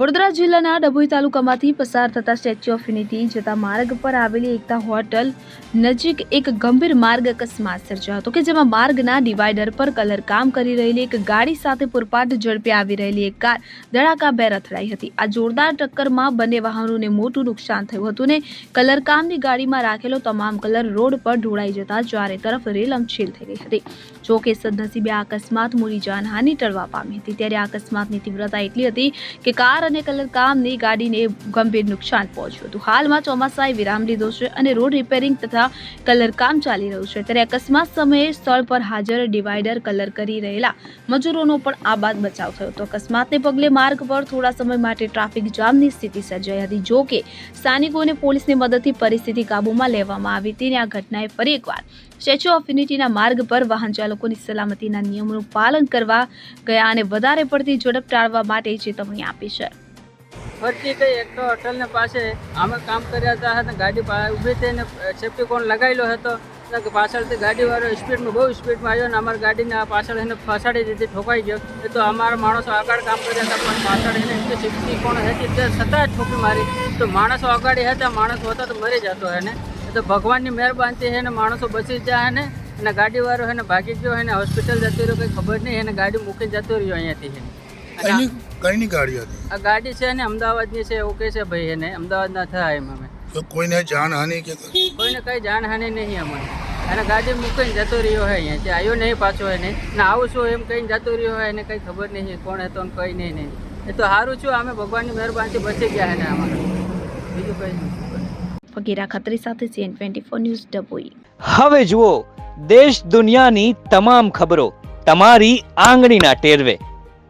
વડોદરા જિલ્લાના ડભોઈ તાલુકામાંથી પસાર થતા સ્ટેચ્યુ ઓફ યુનિટી જતા માર્ગ પર આવેલી એકતા હોટલ નજીક એક ગંભીર માર્ગ અકસ્માત સર્જાયો હતો કે જેમાં માર્ગના ડિવાઈડર પર કલર કામ કરી રહેલી એક ગાડી સાથે પૂરપાટ ઝડપે આવી રહેલી એક કાર ધડાકાભેર અથડાઈ હતી. આ જોરદાર ટક્કરમાં બંને વાહનોને મોટું નુકસાન થયું હતું ને કલરકામની ગાડીમાં રાખેલો તમામ કલર રોડ પર ઢોળાઈ જતા ચારે તરફ રેલ રેલમછેલ થઈ ગઈ હતી. જો કે સદનસીબે આ અકસ્માત મોટી જાનહાની ટળવા પામી હતી. ત્યારે આ અકસ્માતની તીવ્રતા એટલી હતી કે કાર અને કલરકામની ગાડીને ગંભીર નુકસાન પહોંચ્યું હતું. હાલમાં ચોમાસાએ વિરામ લીધો છે અને રોડ રિપેરિંગ તથા કલરકામ ચાલી રહ્યું છે. ત્યારે અકસ્માત સમયે સ્થળ પર હાજર ડિવાઈડર કલર કરી રહેલા મજૂરોનો પણ આબાદ બચાવ થયો હતો. અકસ્માતને પગલે માર્ગ પર થોડા સમય માટે ટ્રાફિક જામની સ્થિતિ સર્જાઈ હતી. જો કે સ્થાનિકો અને પોલીસની મદદથી પરિસ્થિતિ કાબૂમાં લેવામાં આવી હતી અને આ ઘટનાએ ફરી એકવાર સ્ટેચ્યુ ઓફ યુનિટીના માર્ગ પર વાહન ચાલકોની સલામતીના નિયમોનું પાલન કરવા ગયા અને વધારે પડતી ઝડપ ટાળવા માટે ચેતવણી આપી છે. ફરતી ગઈ, એક તો હોટલને પાસે અમે કામ કર્યા હતા અને ગાડી ઊભી થઈને સેફ્ટી કોન લગાવેલો હતો. કે પાછળથી ગાડીવાળો સ્પીડમાં બહુ સ્પીડમાં આવ્યો ને, અમારી ગાડીને પાછળ એને ફસાડી દીધી, ઠોકાઈ ગયો. એ તો અમારા માણસો આગળ કામ કર્યા હતા, પણ પાછળ એને સેફ્ટી કોણ હતી, તે છતાં ઠોકી મારી. તો માણસો આગળ હતા, માણસ હોતા તો મરી જતો એને તો ભગવાનની મહેરબાનથી એને માણસો બચી જાય ને, અને ગાડીવાળો એને ભાગી ગયો એને હોસ્પિટલ જતો રહ્યો, કંઈ ખબર નહીં એને ગાડી મૂકીને જતો રહ્યો અહીંયાથી એને. કઈની ગાડી હતી? આ ગાડી છે ને અમદાવાદની છે એવું કહે છે ભાઈ એને. અમદાવાદના થયા એમ અમે. તો કોઈને જાનહાનિ કે કોઈને કઈ જાનહાનિ નહીં અમને. અને ગાડી મૂકીને જતો રહ્યો હોય અહીંયા. ત્યાં આવ્યો નહીં પાછો એને. ને આવું છું એમ કહીને જતો રહ્યો હોય એને કંઈ ખબર નહીં કોણ હતો ને કંઈ નહીં નહીં એ તો સારું છું અમે ભગવાનની મહેરબાનીથી બચી ગયા એને અમારે. બીજું કંઈ નહીં ખત્રી સાથે CN twenty four news Dabhoi હવે જુઓ દેશ દુનિયાની તમામ ખબરો તમારી આંગળીના ટેરવે.